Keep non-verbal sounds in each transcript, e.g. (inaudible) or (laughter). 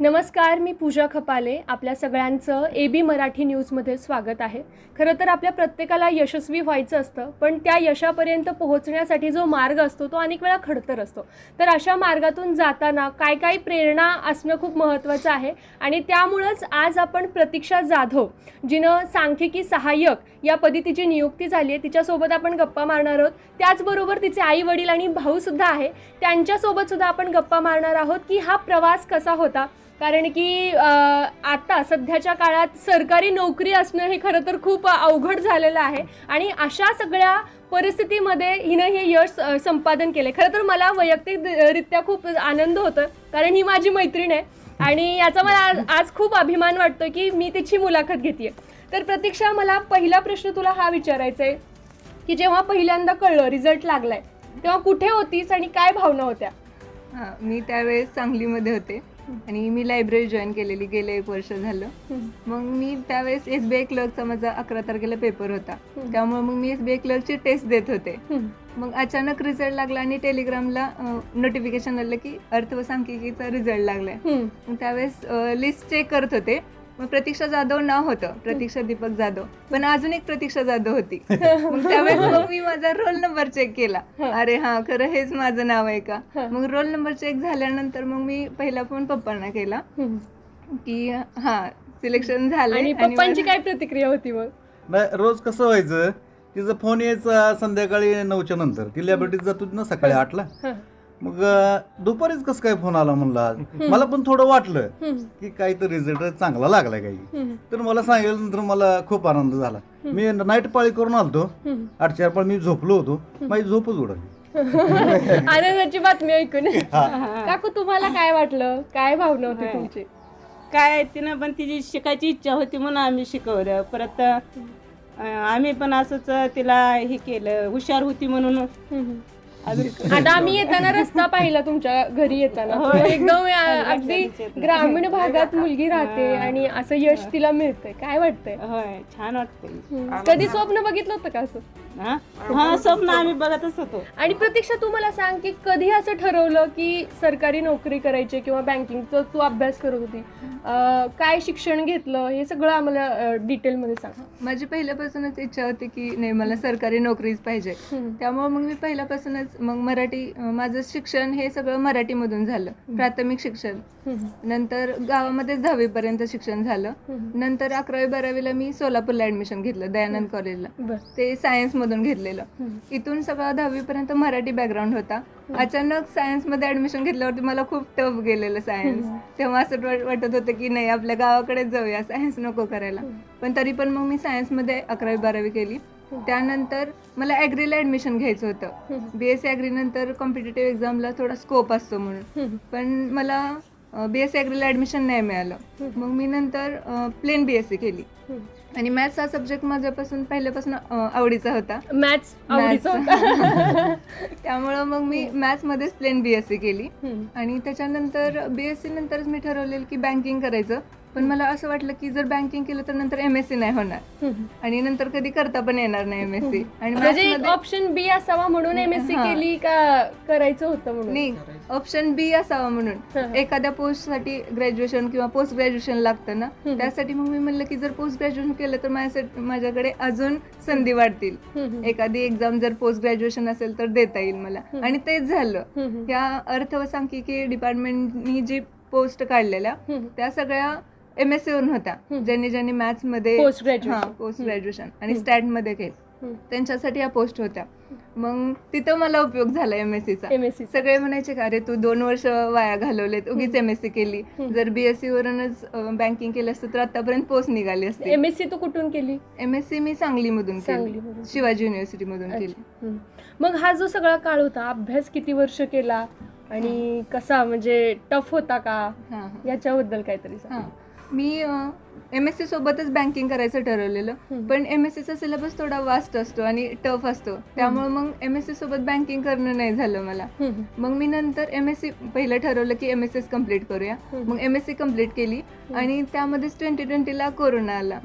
नमस्कार मी पूजा खपाले. आपल्या सगळ्यांचं ए बी मराठी न्यूजमध्ये स्वागत आहे. खरं तर आपल्या प्रत्येकाला यशस्वी व्हायचं असतं पण त्या यशापर्यंत पोहोचण्यासाठी जो मार्ग असतो तो अनेक वेळा खडतर असतो. तर अशा मार्गातून जाताना काय काय प्रेरणा असणं खूप महत्त्वाचं आहे आणि त्यामुळंच आज आपण प्रतीक्षा जाधव जिनं सांख्यिकी सहाय्यक या पदी तिची नियुक्ती झाली आहे तिच्यासोबत आपण गप्पा मारणार आहोत. त्याचबरोबर तिचे आई वडील आणि भाऊसुद्धा आहे. त्यांच्यासोबतसुद्धा आपण गप्पा मारणार आहोत की हा प्रवास कसा होता कारण की आता सध्याच्या काळात सरकारी नोकरी असणं हे खरं तर खूप अवघड झालेलं आहे. आणि अशा सगळ्या परिस्थितीमध्ये हिनं हे यश संपादन केलं खरं तर मला वैयक्तिकरित्या खूप आनंद होतो कारण ही माझी मैत्रीण आहे. आणि याचा मला आज आज खूप अभिमान वाटतो की मी तिची मुलाखत घेते तर प्रतीक्षा मला पहिला प्रश्न तुला हा विचारायचा आहे की जेव्हा पहिल्यांदा कळलं रिझल्ट लागलाय तेव्हा कुठे होतीस आणि काय भावना होत्या? हां मी त्यावेळेस सांगलीमध्ये होते. आणि मी लायब्ररी जॉईन केलेली गेले एक वर्ष झालं. मग मी त्यावेळेस एस बी आय क्लर्कचा माझा अकरा तारखेला पेपर होता. त्यामुळे मग मी एस बी आय क्लर्कची टेस्ट देत होते. मग अचानक रिझल्ट लागला आणि टेलिग्रामला नोटिफिकेशन आलं की अर्थ व सांख्यिकीचा रिझल्ट लागलाय. त्यावेळेस लिस्ट चेक करत होते. मग प्रतीक्षा जाधव नाव होतं. प्रतीक्षा दीपक जाधव. पण अजून एक प्रतीक्षा जाधव होती. (laughs) मग त्यावेळेस मग मी माझा रोल नंबर चेक केला. अरे हा खरं हेच माझं नाव आहे का. मग रोल नंबर चेक झाल्यानंतर मग मी पहिला फोन पप्पांना केला. की हा सिलेक्शन झालं आणि पप्पांची काय प्रतिक्रिया होती मग? रोज कसं व्हायचं तिचा फोन यायचा संध्याकाळी नऊच्या नंतर ती लॅबरेटरीत जात होती ना सकाळी आठला. मग दुपारीच कसं काय फोन आला म्हणला? मला पण थोडं वाटलं. की काहीतरी रिझल्ट चांगला लागलाय काही. तर मला सांगितल्यानंतर मला खूप आनंद झाला. मी नाईट पाळी करून आलतो. आठ चार पाळी मी झोपलो होतो. माझी झोपच उडली. (laughs) आनंदाची बातमी ऐकून. (laughs) काकू तुम्हाला काय वाटलं? काय भावना होती. तुमची? काय तिनं पण तिची शिकायची इच्छा होती म्हणून आम्ही शिकवलं. परत आम्ही पण असंच तिला हे केलं हुशार होती म्हणून. (laughs) आता आम्ही येताना रस्ता पाहिला तुमच्या घरी येताना. एकदम (laughs) अगदी. ग्रामीण भागात मुलगी राहते. आणि असं यश तिला मिळतंय. काय वाटतंय? होय छान वाटतंय. कधी स्वप्न बघितलं होतं का असं? हा? स्वप्न आम्ही बघतच होतो. आणि प्रतीक्षा तू मला सांग की कधी असं ठरवलं की सरकारी नोकरी करायची किंवा बँकिंगचं तू अभ्यास करत होती? काय शिक्षण घेतलं? हे सगळं आम्हाला डिटेलमध्ये सांग. माझी पहिल्यापासूनच इच्छा होती की नाही मला सरकारी नोकरीच पाहिजे. त्यामुळे मग मी पहिल्यापासूनच मग मराठी माझं शिक्षण हे सगळं मराठीमधून झालं. प्राथमिक शिक्षण. नंतर गावामध्येच दहावीपर्यंत शिक्षण झालं. नंतर अकरावी बारावीला मी सोलापूरला ऍडमिशन घेतलं दयानंद कॉलेजला ते सायन्समधून घेतलेलं. इथून सगळं दहावीपर्यंत मराठी बॅकग्राऊंड होता. अचानक सायन्समध्ये ऍडमिशन घेतल्यावरती मला खूप टफ गेलेलं सायन्स. तेव्हा असं वाट- वाटत होतं की नाही आपल्या गावाकडेच जाऊया. सायन्स नको करायला. पण तरी पण मग मी सायन्समध्ये अकरावी बारावी केली. त्यानंतर मला ॲग्रीला ऍडमिशन घ्यायचं होतं. बी एस सी ॲग्री नंतर कॉम्पिटेटिव्ह एक्झामला थोडा स्कोप असतो म्हणून. पण मला बी एस सी ॲग्रीला ॲडमिशन नाही मिळालं. मग मी नंतर प्लेन बी एस सी केली. आणि मॅथ्स हा सब्जेक्ट माझ्यापासून पहिल्यापासून आवडीचा होता मॅथ्स. (laughs) त्यामुळं मग मी मॅथ्समध्येच प्लेन बी एस सी केली. आणि त्याच्यानंतर बी एस सी नंतरच मी ठरवलेलं की बँकिंग करायचं पण मला असं वाटलं की जर बँकिंग केलं तर नंतर एम एस सी नाही होणार. आणि नंतर कधी करता पण येणार नाही एम एस सी आणि म्हणजे ऑप्शन बी असावा म्हणून एम एस सी. केली का करायचं होतं म्हणून नाही ऑप्शन बी असावा. म्हणून एखाद्या पोस्टसाठी ग्रॅज्युएशन किंवा पोस्ट ग्रॅज्युएशन लागतं ना. त्यासाठी मग मी म्हणलं की जर पोस्ट ग्रॅज्युएशन केलं तर माझ्यासाठी माझ्याकडे अजून संधी वाढतील. एखादी एक्झाम जर पोस्ट ग्रॅज्युएशन असेल तर देता येईल मला. आणि तेच झालं हम्म. या अर्थ व सांख्यिकी डिपार्टमेंटनी जी पोस्ट काढलेल्या. त्या सगळ्या एम एस सी वरून होत्या. ज्यांनी ज्यांनी मॅथ्समध्ये Post graduation. पोस्ट. ग्रॅज्युएशन आणि. स्टॅटमध्ये केलं. त्यांच्यासाठी या पोस्ट होत्या मग तिथं मला उपयोग झाला एम एस सीचा. सगळे म्हणायचे का अरे तू दोन वर्ष वाया घालवलेत उगीच एम एस सी केली. जर बीएससी वरूनच बँकिंग केलं असतं तर आतापर्यंत पोस्ट निघाली असते एम एस सी तू कुठून केली एम एस सी मी सांगलीमधून केली. शिवाजी युनिव्हर्सिटीमधून केली अच्छा. हम्म. मग हा जो सगळा काळ होता अभ्यास किती वर्ष केला आणि कसा म्हणजे टफ होता का याच्याबद्दल काहीतरी सांग. मी एम एस सी सोबतच बँकिंग करायचं ठरवलेलं. पण एम एस सीचा सिलेबस थोडा वास्ट असतो आणि टफ असतो त्यामुळे मग एम एस सी सोबत बँकिंग करणं नाही झालं मला. मग मी नंतर एम एस सी पहिलं ठरवलं की एम एस एस कंप्लीट करूया. मग एम एस सी कंप्लीट केली आणि त्यामध्येच ट्वेंटी ट्वेंटीला कोरोना आला.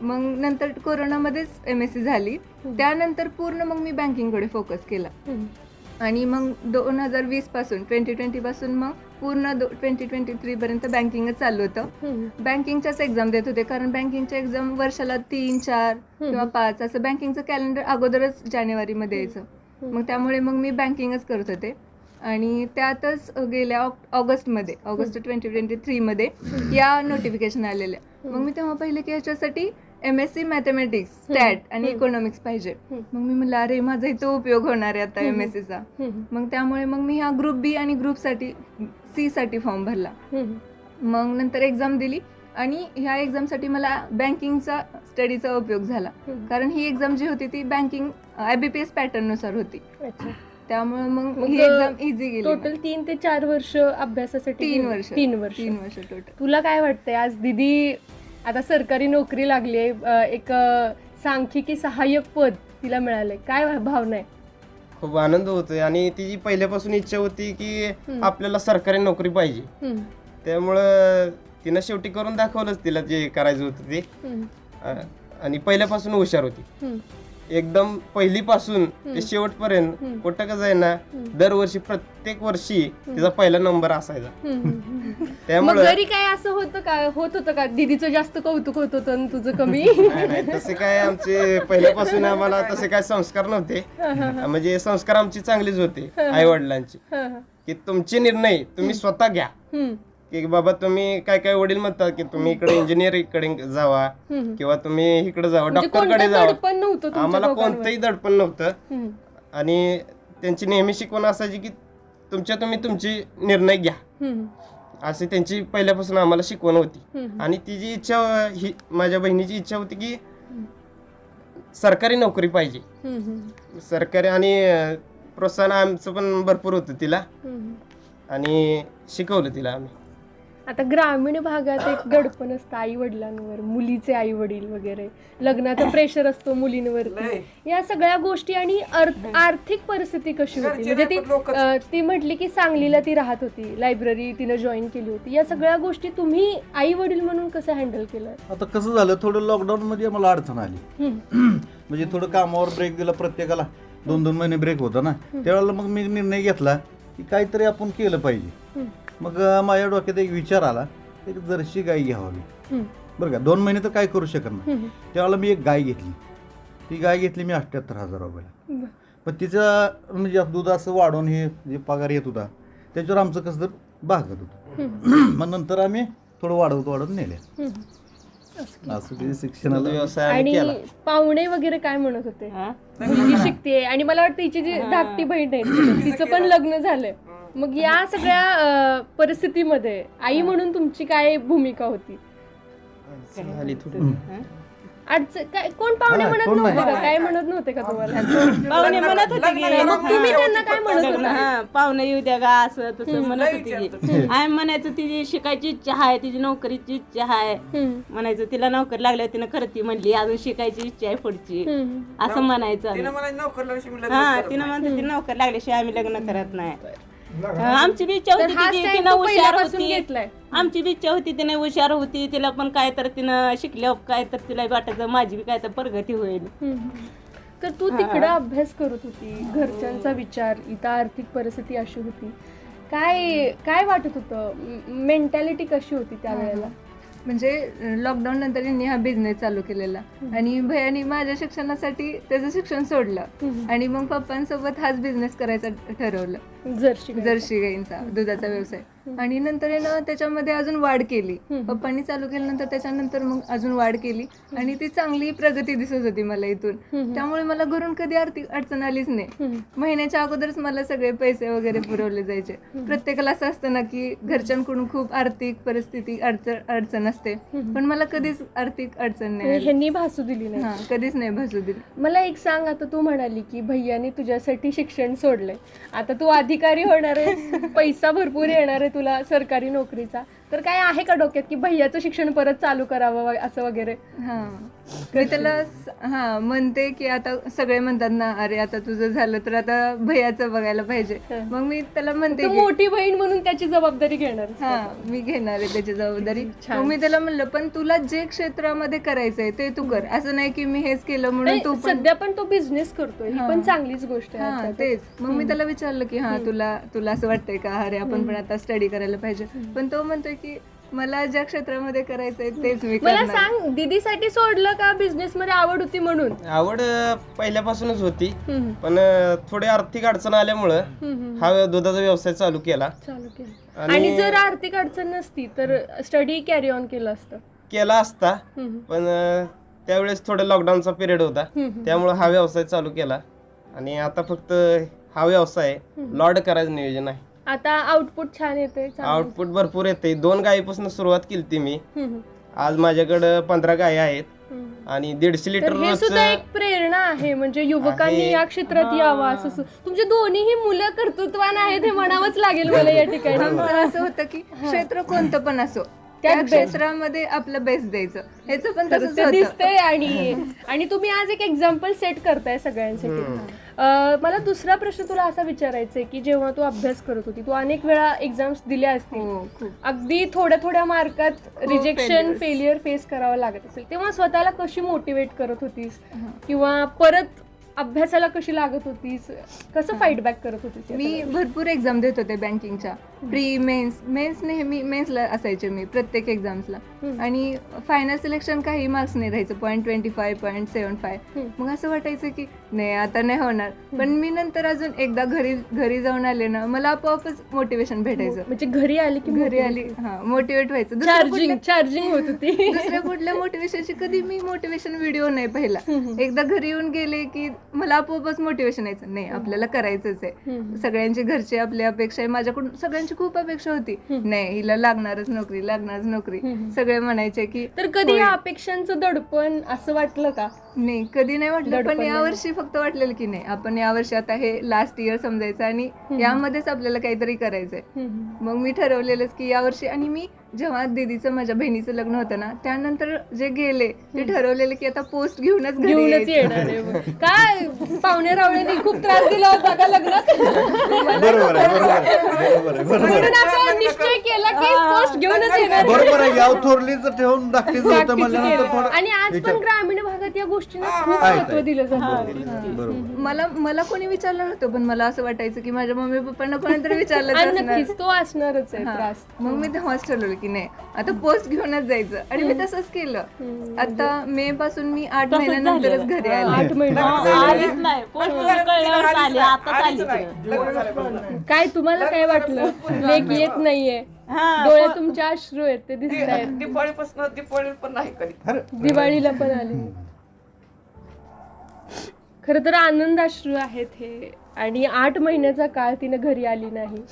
मग नंतर कोरोनामध्येच एम एस सी झाली. त्यानंतर पूर्ण मग मी बँकिंगकडे फोकस केला. आणि मग दोन हजार वीसपासून ट्वेंटी ट्वेंटी पासून मग पूर्ण दो ट्वेंटी ट्वेंटी थ्री पर्यंत बँकिंगच चालू होतं. बँकिंगच्याच एक्झाम देत होते कारण बँकिंगच्या एक्झाम वर्षाला तीन चार किंवा पाच असं बँकिंगचं कॅलेंडर अगोदरच जानेवारीमध्ये यायचं. मग त्यामुळे मग मी बँकिंगच करत होते. आणि त्यातच गेल्या ऑग- ऑगस्टमध्ये ऑगस्ट ट्वेंटी ट्वेंटी थ्रीमध्ये या नोटिफिकेशन आलेल्या. मग मी तेव्हा पाहिलं की याच्यासाठी M S C mathematics stat आणि. इकॉनॉमिक्स पाहिजे. मग मी म्हणलं अरे माझा इथं उपयोग होणार आहे आता. एम एस सीचा. मग त्यामुळे मग मी ह्या ग्रुप बी आणि ग्रुपसाठी सीसाठी फॉर्म भरला. मग नंतर एक्झाम दिली आणि ह्या एक्झामसाठी मला बँकिंगचा स्टडीचा उपयोग झाला. कारण ही एक्झाम जी होती ती banking I B P S पॅटर्ननुसार होती अच्छा त्यामुळे मग ही एक्झाम इझी गेली टोटल तीन ते चार वर्ष अभ्यासासाठी तीन. वर्ष तीन वर्ष तीन वर्ष टोटल तुला काय वाटतंय आज दिदी आता सरकारी नोकरी लागली आहे. एक सांख्यिकी सहाय्यक पद तिला मिळालंय. काय भावना आहे? खूप आनंद होतोय. आणि तिची पहिल्यापासून इच्छा होती की. आपल्याला सरकारी नोकरी पाहिजे. त्यामुळं तिनं शेवटी करून दाखवलंच तिला जे करायचं होतं ते. आणि पहिल्यापासून हुशार होती. एकदम पहिलीपासून. ते शेवटपर्यंत. कुठं का जाईना हम्म. दरवर्षी प्रत्येक वर्षी तिचा पहिला नंबर असायचा. मग त्यामुळं घरी काय असं होतं का होत होतं का दिदीचं जास्त कौतुक होत होतं आणि तुझं कमी (laughs) नाही नाही तसे काय आमचे पहिल्यापासून आम्हाला तसे काय संस्कार नव्हते म्हणजे संस्कार आमची चांगलीच होते आई वडिलांची हा, हा. की तुमचे निर्णय तुम्ही स्वतः घ्या हम्म. की बाबा तुम्ही काय काय वडील म्हणतात की तुम्ही इकडे इंजिनियरकडे जावा हम्म. किंवा तुम्ही इकडे जावा म्हणजे डॉक्टरकडे कोणतं जावा दडपण नव्हतं तुमच्या आम्हाला दोघांवर? कोणतंही दडपण नव्हतं हम्म. आणि त्यांची नेहमी शिकवण असायची की तुमच्या तुम्ही तुमचे निर्णय घ्या हम्म. अशी त्यांची पहिल्यापासून आम्हाला शिकवण होती हम्म. आणि तिची इच्छा ही माझ्या बहिणीची इच्छा होती की सरकारी नोकरी पाहिजे. हम्म. सरकारी आणि अं, प्रोत्साहन आमचं पण भरपूर होतं तिला हम्म. आणि शिकवलं तिला आम्ही आता ग्रामीण भागात एक दडपण असतं आई वडिलांवर मुलीचे आई वडील वगैरे. लग्नाचा प्रेशर असतो मुलींवरती. या सगळ्या गोष्टी आणि आर्थिक परिस्थिती कशी होती? म्हणजे ती ती म्हटली की सांगलीला ती राहत होती. लायब्ररी तिनं जॉईन केली होती. या सगळ्या गोष्टी तुम्ही आई वडील म्हणून कसं हँडल केलं? आता कसं झालं थोडं लॉकडाऊन मध्ये मला अडचण आली. (clears throat) म्हणजे थोडं कामावर ब्रेक दिला प्रत्येकाला. दोन दोन महिने ब्रेक होता ना. त्यावेळेला मग मी निर्णय घेतला की काहीतरी आपण केलं पाहिजे. मग माझ्या डोक्यात एक विचार आला एक जर्सी गाय घ्यावी बरं का दोन महिने तर काय करू शकत नाही. त्यावेळेला मी एक गाय घेतली. ती गाय घेतली मी अठ्ठ्याहत्तर हजार रुपयाला. पण तिचं म्हणजे दूध असं वाढवून हे जे पगार येत होता त्याच्यावर आमचं कसं तर भागत होतं. मग नंतर आम्ही थोडं वाढवत वाढवत नेले असं ते शिक्षणाला व्यवसाय आम्ही केला. आणि पाहुणे वगैरे काय म्हणत होते? हा? मुलगी शिकते आणि मला वाटतं हिची जी धाकटी बहीण आहे तिचं पण लग्न झालंय. मग या सगळ्या अं, परिस्थितीमध्ये आई म्हणून तुमची काय भूमिका होती? झाली थोडी. अडचण काय कोण पाहुणे हा, म्हणत कोण नव्हते नाही. का काय म्हणत नव्हते का तुम्हाला? पाहुणे म्हणत होते की मग तुम्ही त्यांना काय म्हणत होता? हा पाहुणे येऊ द्या का असं तसं म्हणत होती की आम्ही म्हणायचं तिची शिकायची इच्छा आहे तिची नोकरीची इच्छा आहे. हम्म, म्हणायचं तिला नोकरी लागल्यावर तिनं करती म्हणली अजून शिकायची इच्छा आहे पुढची. हम्म. असं म्हणायचं आम्ही. हा तिनं म्हणते ती नोकरी लागल्याशिवाय आम्ही लग्न करत नाही. आमची बी इच्छा तर होती हा तिची, stand तिनं तू हुशार पहिल्यापासून होती. घेतलाय. आमची बी इच्छा होती तिने हुशार होती. तिला पण काय तर तिनं शिकल्यावर काय तर तिला वाटायचं माझी बी काय तर प्रगती होईल. हम्म. तर तू तिकडं अभ्यास करत होती घरच्यांचा विचार इथं आर्थिक परिस्थिती अशी होती. काय काय वाटत होतं? मेंटॅलिटी कशी होती त्यावेळेला? म्हणजे लॉकडाऊन नंतर यांनी हा बिझनेस चालू केलेला. आणि भयानी माझ्या शिक्षणासाठी त्याचं शिक्षण सोडलं. आणि मग पप्पांसोबत हाच बिझनेस करायचा ठरवलं. जर्शी. जर्सी गाईंचा दुधाचा व्यवसाय. आणि नंतर आहे ना त्याच्यामध्ये अजून वाढ केली. पप्पांनी चालू केल्यानंतर त्याच्यानंतर मग अजून वाढ केली. आणि ती चांगली प्रगती दिसत होती मला इथून. त्यामुळे मला घरून कधी आर्थिक अडचण आलीच नाही. महिन्याच्या अगोदरच मला सगळे पैसे वगैरे पुरवले जायचे. प्रत्येकाला असं असतं ना की घरच्यांकडून खूप आर्थिक परिस्थिती अडचण असते. पण मला कधीच आर्थिक अडचण नाही म्हणजे. ह्यांनी भासू दिली नाही. कधीच नाही भासू दिली. मला एक सांग आता तू म्हणाली की भैयाने तुझ्यासाठी शिक्षण सोडलंय. आता तू अधिकारी होणार आहेस (laughs) पैसा भरपूर येणार आहे तुला सरकारी नोकरीचा. तर काय आहे का डोक्यात की भैयाचं शिक्षण परत चालू करावं असं वगैरे? हा. मी त्याला हा म्हणते की आता सगळे म्हणतात ना अरे आता तुझं झालं तर आता भैयाचं बघायला पाहिजे. मग मी त्याला म्हणते मोठी बहीण म्हणून त्याची जबाबदारी घेणार. हा मी घेणार आहे त्याची जबाबदारी. मग मी त्याला म्हणलं पण तुला जे क्षेत्रामध्ये करायचंय ते तू कर. असं नाही की मी हेच केलं म्हणून तू सध्या पण तो बिझनेस करतोय. ही. पण चांगलीच गोष्ट आहे हा. तेच. मग मी त्याला विचारलं की हा तुला तुला असं वाटतंय का? अरे आपण पण आता स्टडी करायला पाहिजे. पण तो म्हणतोय की मला ज्या क्षेत्रामध्ये करायचंय तेच मी मला करणार. सांग दीदीसाठी सोडलं का बिझनेस मध्ये आवड होती म्हणून? आवड अं, पहिल्यापासूनच होती. हम्म, पण अं, थोडी आर्थिक अडचण आल्यामुळं हम्म. हा दुधाचा व्यवसाय चालू केला. चालू केलं. आणि- आणि जर आर्थिक अडचण नसती तर स्टडी कॅरी ऑन केलं असतं. केला असता हम्म, पण अं, त्यावेळेस थोडं लॉकडाऊनचा पिरियड होता. हम्म. त्यामुळे हा व्यवसाय चालू केला. आणि आता फक्त हा व्यवसाय लॉड करायचं नियोजन आहे. आता आउटपुट छान येते आउटपुट भरपूर येते दोन गायीपासून सुरुवात केली ती मी आज माझ्याकडं पंधरा गायी आहेत. आणि दीडशे लिटर हे सुद्धा एक प्रेरणा आहे म्हणजे युवकांनी. या क्षेत्रात यावं असं तुमचे दोन्ही मुलं कर्तृत्वान आहेत हे म्हणावंच लागेल मला या ठिकाणी. आमचं असं होतं की क्षेत्र कोणतं पण असो त्या. क्षेत्रामध्ये आपलं बेस्ट द्यायचं. ह्याचं पण तसंच दिसतंय आणि आणि तुम्ही आज एक एक्झाम्पल सेट करताय सगळ्यांसाठी. मला दुसरा प्रश्न तुला असा विचारायचा आहे की जेव्हा तू अभ्यास करत होती तू अनेक वेळा एक्झाम्स दिल्या असतील. हो अगदी थोड्या थोड्या मार्कात रिजेक्शन. फेलियर फेस करावं लागत असेल. तेव्हा स्वतःला कशी मोटिवेट करत होतीस? किंवा परत अभ्यासाला कशी लागत होतीस? कसं फाईट बॅक करत होतीस मी भरपूर एक्झाम देत होते बँकिंगच्या प्री मेन्स मेन्स नेहमी मेन्सला असायचे मी प्रत्येक एक्झाम्सला. आणि फायनल सिलेक्शन काही मार्क्स नाही राहायचं point twenty five point seven five. मग असं वाटायचं की नाही आता नाही होणार. पण मी नंतर अजून एकदा घरी घरी जाऊन आले ना मला आपोआपच मोटिवेशन भेटायचं. म्हणजे घरी आली की घरी आली हा मोटिवेट व्हायचं. चार्जिंग चार्जिंग होत होती. (laughs) दुसऱ्या कुठल्या मोटिवेशनची कधी मी मोटिवेशन व्हिडिओ नाही पाहिला. एकदा घरी येऊन गेले की मला आपोआपच मोटिवेशन यायचं. नाही आपल्याला करायचंच आहे. सगळ्यांची घरची आपली अपेक्षा आहे. माझ्याकडून सगळ्यांची खूप अपेक्षा होती. नाही हिला लागणारच नोकरी लागणारच नोकरी. सगळे म्हणायचे की तर कधी. या अपेक्षांचं दडपण असं वाटलं का? नाही कधी नाही वाटलं पण. यावर्षी फक्त वाटलेलं की नाही. आपण यावर्षी आता हे लास्ट इयर समजायचं आणि यामध्येच आपल्याला काहीतरी करायचंय. मग मी ठरवलेलंच की यावर्षी आणि मी जेव्हा दीदीचं माझ्या बहिणीचं लग्न होतं ना त्यानंतर जे गेले ते ठरवलेलं की आता पोस्ट घेऊनच घरी घेऊनच यायचं. येणार आहे मग. काय पाहुणे रावळ्यांनी खूप त्रास दिला होता का लग्नात बरोबर आहे बरोबर आहे बरोबर आहे बरोबर आहे म्हणून आपण निश्चय केला की पोस्ट घेऊनच (laughs) येणार. बरोबर आहे याव थोरलीच ठेवून धाकटीच होतं प्राक्टिस म्हणल्यानंतर केलं. थोडं आणि आज पण ग्रामीण भागात या गोष्टींना खूप आहे, महत्त्व आहे. दिलं जातं. बरोबर. मला मला कोणी विचारलं नव्हतं पण मला असं वाटायचं की माझ्या मम्मी पप्पांना कोणीतरी विचारलं आणि असणार. नक्कीच. तो असणारच आहे हा. त्रास. मग मी तेव्हाच ठरवलं की नाही. आता पोस्ट घेऊनच जायचं. आणि मी तसंच केलं. आता मे पासून मी आठ महिन्यानंतरच घरी आले. आठ महिने. आलीच नाही. पोट कळल्यावर आली आताच आली इकडं. काय तुम्हाला काय वाटलं? लेख येत नाहीये. हा, डोळे तुमचे अश्रू आहेत ते दिसत आहेत दिपाळीपासून दिपाळी पण नाही कधी. दिवाळीला पण आले. खर तर आनंद अश्रू आहेत हे. आणि आठ महिन्याचा काळ तिने घरी आली नाही.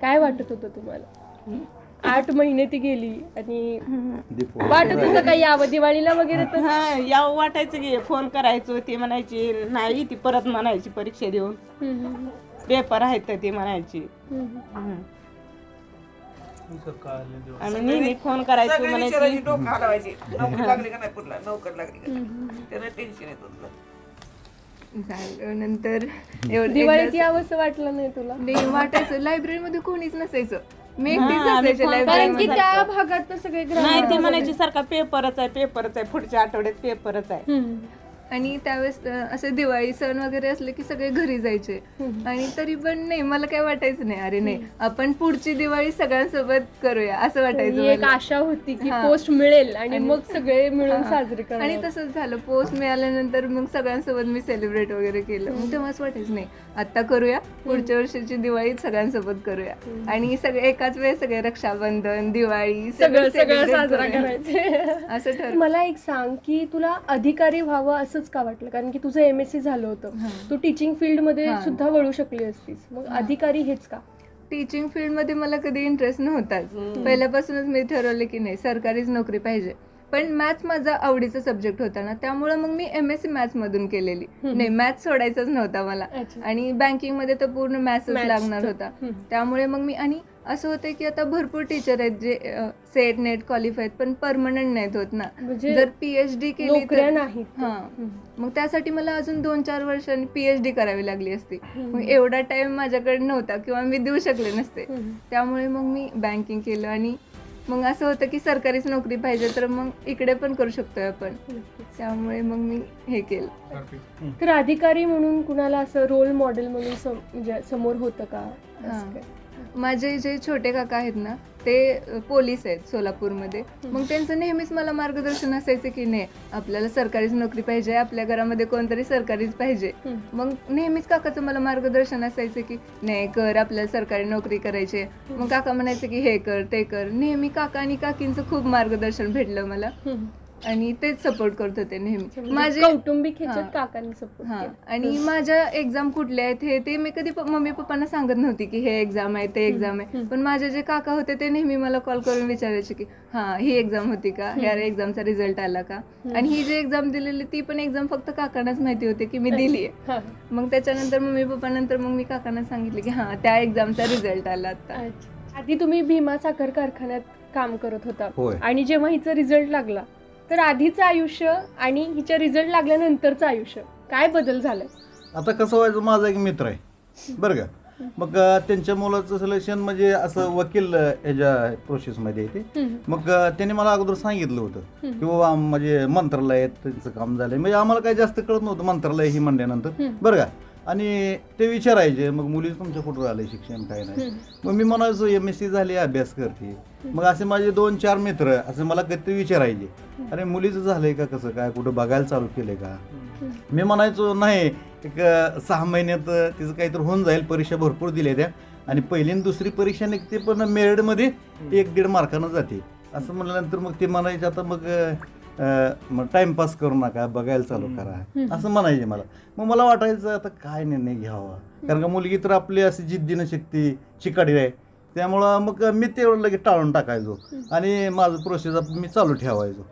काय वाटत होतं तुम्हाला? आठ महिने ती गेली आणि वाटत होतं का यावं? दिवाळीला वगैरे तर? हा यावं वाटायचं की फोन करायचो ती म्हणायची नाही ती परत म्हणायची परीक्षा देऊन. हम्म, पेपर आहेत तर ती म्हणायची. हम्म. हम्म. आम्ही नेहमी फोन करायचो म्हणायची. विचारायची डोकं हलवायची. नोकरी लागली का नाही पुढला? नोकरी लागली का? नाही त्याला टेन्शन येत होतं. झालं नंतर एवढं दिवाळीत एकदा- यावंसं वाटलं नाही तुला? नाही वाटायचं. लायब्ररीमध्ये कोणीच नसायचं. मी हा, एकटीच असायचे फोन कारण की त्या भागात तर सगळे नाही ती म्हणायची सारखा पेपरच आहे पेपरच आहे. पुढच्या आठवड्यात पेपरच आहे. हम्म. आणि त्यावेळेस असे दिवाळी सण वगैरे असले की सगळे घरी जायचे आणि तरी पण नाही मला काय वाटायचं नाही अरे नाही आपण पुढची दिवाळी सगळ्यांसोबत करूया असं वाटायचं एक. आशा होती की. पोस्ट मिळेल आणि मग सगळे मिळून. साजरे आणि तसंच झालं पोस्ट मिळाल्यानंतर मग सगळ्यांसोबत मी सेलिब्रेट वगैरे केलं मग तेव्हाच वाटायचं नाही आता करूया. पुढच्या वर्षीची दिवाळी सगळ्यांसोबत करूया. आणि सगळे एकाच वेळेस सगळे रक्षाबंधन दिवाळी सगळं सगळं साजरा करूया. करायचे. असं ठरलं मला एक सांग की तुला अधिकारी व्हावं असंच का वाटलं? कारण की तुझं एम एस सी झालं होतं. तू टीचिंग फील्डमध्ये हा. सुद्धा वळू शकली असतीस. मग अधिकारी हेच का? टीचिंग फील्डमध्ये मला कधी इंटरेस्ट नव्हताच. पहिल्यापासूनच मी ठरवलं की नाही सरकारीच नोकरी पाहिजे. पण मॅथ्स माझा आवडीचा सब्जेक्ट होता ना त्यामुळे मग मी एम एस सी मॅथ्स मधून केलेली नाही मॅथ्स सोडायचाच नव्हता मला. आणि बँकिंगमध्ये तर पूर्ण मॅथ्सच लागणार. होता. त्यामुळे मग मी आणि असं होतं की आता भरपूर टीचर आहेत जे सेट नेट क्वालिफाईड पण परमनंट नाहीत होत ना म्हणजे जर पीएच डी केली तर हा. मग त्यासाठी मला अजून दोन चार वर्षांनी पीएच डी करावी लागली असती. मग एवढा टाइम माझ्याकडे नव्हता किंवा मी देऊ शकले नसते. त्यामुळे मग मी बँकिंग केलं आणि मग असं होतं की सरकारीच नोकरी पाहिजे तर मग इकडे पण करू शकतोय आपण. त्यामुळे मग मी हे केलं. तर अधिकारी म्हणून कुणाला असं रोल मॉडेल म्हणून सम- म्हणजे समोर होतं का? हां. माझे जे छोटे काका आहेत ना ते पोलीस आहेत सोलापूरमध्ये मग त्यांचं नेहमीच मला मार्गदर्शन असायचं की नाही आपल्याला सरकारीच नोकरी पाहिजे आपल्या घरामध्ये कोणतरी सरकारीच पाहिजे. मग नेहमीच काकाचं मला मार्गदर्शन असायचं की नाही कर आपल्याला सरकारी नोकरी करायची. मग काका म्हणायचे की हे कर ते कर नेहमी काका आणि काकींचं खूप मार्गदर्शन भेटलं मला. आणि तेच सपोर्ट करत होते नेहमी. म्हणजे माझे कौटुंबिक ह्याच्यात. काकांनी सपोर्ट हा. आणि माझ्या एक्झाम कुठल्या आहेत हे ते मी कधी प- मम्मी पप्पांना सांगत नव्हती की हे एक्झाम आहे ते एक्झाम आहे. पण माझे जे काका होते ते नेहमी मला कॉल करून विचारायचे की हा ही एक्झाम होती का? ह्या एक्झामचा रिझल्ट आला का? आणि ही जी एक्झाम दिलेली ती पण एक्झाम फक्त काकांनाच माहिती होती की मी दिली आहे. मग त्याच्यानंतर मम्मी पप्पानंतर मग मी काकांना सांगितले की हा त्या एक्झामचा रिझल्ट आला आता. आधी तुम्ही भीमा साखर कारखान्यात काम करत होता. होय. आणि जेव्हा हिचा रिझल्ट लागला तर आधीचं आयुष्य आणि हिच्या रिझल्ट लागल्यानंतरचं आयुष्य काय बदल झालाय? आता कसं व्हायचं माझा एक मित्र आहे. बरं का? मग त्यांच्या मुलाचं सिलेक्शन म्हणजे असं वकील अं, ह्याच्या प्रोसेसमध्ये आहे ते. मग त्याने मला अगोदर सांगितलं होतं. की बाबा म्हणजे मंत्रालयात त्यांचं काम झालंय. म्हणजे आम्हाला काही जास्त कळत नव्हतं मंत्रालय ही म्हणल्यानंतर. बरं का? आणि ते विचारायचे मग मुली तुमच्या कुठं झालंय शिक्षण काय नाही. मग मी म्हणायचो एम एस सी झाली अभ्यास करते. मग असे माझे दोन चार मित्र असे मला कधी विचारायचे अरे मुलीचं झालंय का कसं? काय कुठं बघायला चालू केलंय का? मी म्हणायचो नाही एक सहा महिन्यात तिचं काहीतरी होऊन जाईल परीक्षा भरपूर दिल्या त्या. आणि पहिली आणि दुसरी परीक्षा निघते पण मेरिटमध्ये एक दीड मार्कानं जाते. असं म्हणल्यानंतर मग ते म्हणायचे आता मग मग टाइमपास करू नका बघायला चालू करा. असं म्हणायचे मला. मग मला वाटायचं आता काय निर्णय घ्यावा? कारण का मुलगी तर आपली अशी जिद्दीनं शिकते चिकाडी आहे. त्यामुळं मग मी तेवढं लगेच टाळून टाकायचो. आणि माझं प्रोसेस मी चालू ठेवायचो.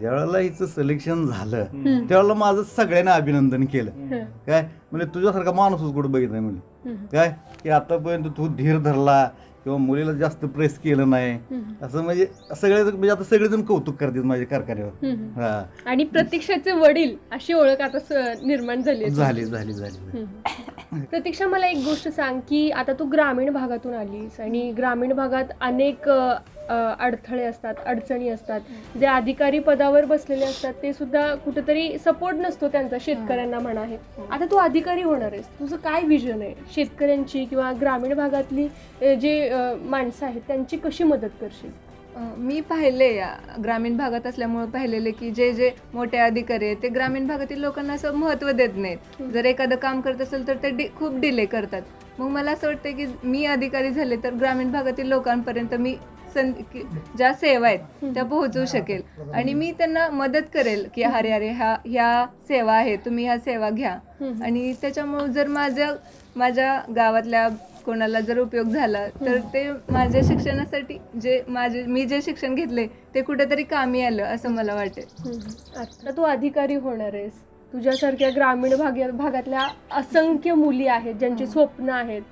ज्यावेळेला हिचं सिलेक्शन झालं त्यावेळेला माझं सगळ्यांना अभिनंदन केलं. काय? म्हणजे तुझ्यासारखा माणूसच कुठं बघितलं नाही म्हणजे काय? की आतापर्यंत तू धीर धरला किंवा मुलीला जास्त प्रेस केलं नाही. असं म्हणजे सगळे म्हणजे आता सगळेजण कौतुक करतात माझ्या कारखान्यावर. हा. आणि प्रतीक्षाचे वडील अशी ओळख आता स- निर्माण झाली आहे. झाली झाली झाली. प्रतीक्षा मला एक गोष्ट सांग की आता तू ग्रामीण भागातून आलीस आणि ग्रामीण भागात अनेक अडथळे असतात अडचणी असतात. जे अधिकारी पदावर बसलेले असतात ते सुद्धा कुठेतरी सपोर्ट नसतो त्यांचा शेतकऱ्यांना म्हणा आहे आता तू अधिकारी होणार आहेस. तुझं काय विजन आहे? शेतकऱ्यांची किंवा ग्रामीण भागातली जे माणसं आहेत त्यांची कशी मदत करशील? मी पाहिले या ग्रामीण भागात असल्यामुळे पाहिलेले की जे जे मोठे अधिकारी आहेत ते ग्रामीण भागातील लोकांना असं महत्त्व देत नाहीत. जर एखादं काम करत असेल तर ते डि खूप डिले करतात. मग मला असं वाटतं की मी अधिकारी झाले तर ग्रामीण भागातील लोकांपर्यंत मी सं ज्या सेवा आहेत त्या पोहोचवू शकेल. आणि मी त्यांना मदत करेल की अरे अरे ह्या ह्या सेवा आहे तुम्ही ह्या सेवा घ्या. आणि त्याच्यामुळे जर माझ्या माझ्या गावातल्या कोणाला जर उपयोग झाला तर ते माझ्या शिक्षणासाठी जे माझे मी जे शिक्षण घेतले ते कुठेतरी कामी आलं असं मला वाटेल. आता तू अधिकारी होणार आहेस. तुझ्यासारख्या ग्रामीण भाग भागातल्या असंख्य मुली आहेत ज्यांची स्वप्न आहेत.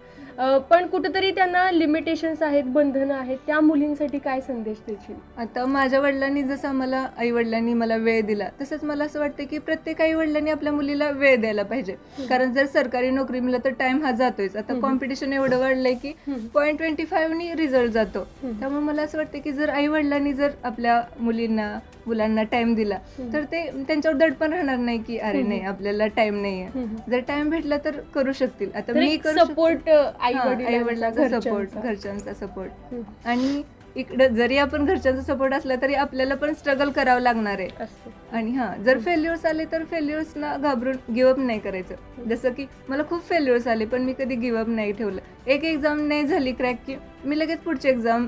पण कुठेतरी त्यांना लिमिटेशन्स आहेत बंधनं आहेत. त्या मुलींसाठी काय संदेश देशील? आता माझ्या वडिलांनी जसं मला आई वडिलांनी मला वेळ दिला तसंच मला असं वाटतं की प्रत्येक आई वडिलांनी आपल्या मुलीला वेळ द्यायला पाहिजे. कारण जर सरकारी नोकरी मिळालं तर टाइम हा जातोय आता कॉम्पिटिशन एवढं वाढलंय की पॉईंट ट्वेंटी फाईव्हनी रिझल्ट जातो. त्यामुळे मला असं वाटतं की जर आई वडिलांनी जर आपल्या मुलींना मुलांना टाइम दिला तर ते त्यांच्यावर दडपण राहणार नाही की अरे नाही आपल्याला टाइम नाहीये. जर टाइम भेटला तर करू शकतील. आता मी. सपोर्ट आई वडिलांचा सपोर्ट घरच्यांचा. सपोर्ट आणि इकडं जरी आपण घरच्यांचा सपोर्ट असला तरी आपल्याला पण स्ट्रगल करावं लागणार आहे. आणि हां जर फेल्युअर्स आले तर फेल्युअर्सना घाबरून गिवअप नाही करायचं. जसं की मला खूप फेल्युअर्स आले पण मी कधी गिवअप नाही ठेवलं. एक एक्झाम नाही झाली क्रॅक की मी लगेच पुढची एक्झाम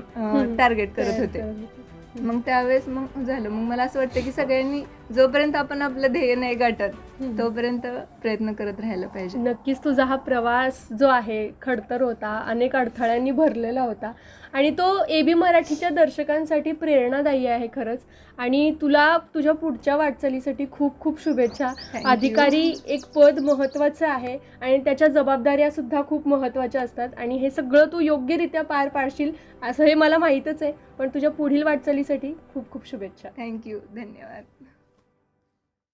टार्गेट करत होते. मग त्यावेळेस मग झालं. मग मला असं वाटतं की सगळ्यांनी जोपर्यंत आपण आपलं ध्येय नाही गाठत. तोपर्यंत प्रयत्न करत राहायला पाहिजे. नक्कीच तुझा हा प्रवास जो आहे खडतर होता अनेक अडथळ्यांनी भरलेला होता आणि तो ए बी मराठीच्या दर्शकांसाठी प्रेरणादायी आहे खरंच. आणि तुला तुझ्या पुढच्या वाटचालीसाठी खूप खूप शुभेच्छा. अधिकारी एक पद महत्त्वाचं आहे आणि त्याच्या जबाबदाऱ्या सुद्धा खूप महत्त्वाच्या असतात आणि हे सगळं तू योग्यरित्या पार पाडशील असं हे मला माहीतच आहे. पण तुझ्या पुढील वाटचालीसाठी खूप खूप शुभेच्छा. थँक्यू धन्यवाद.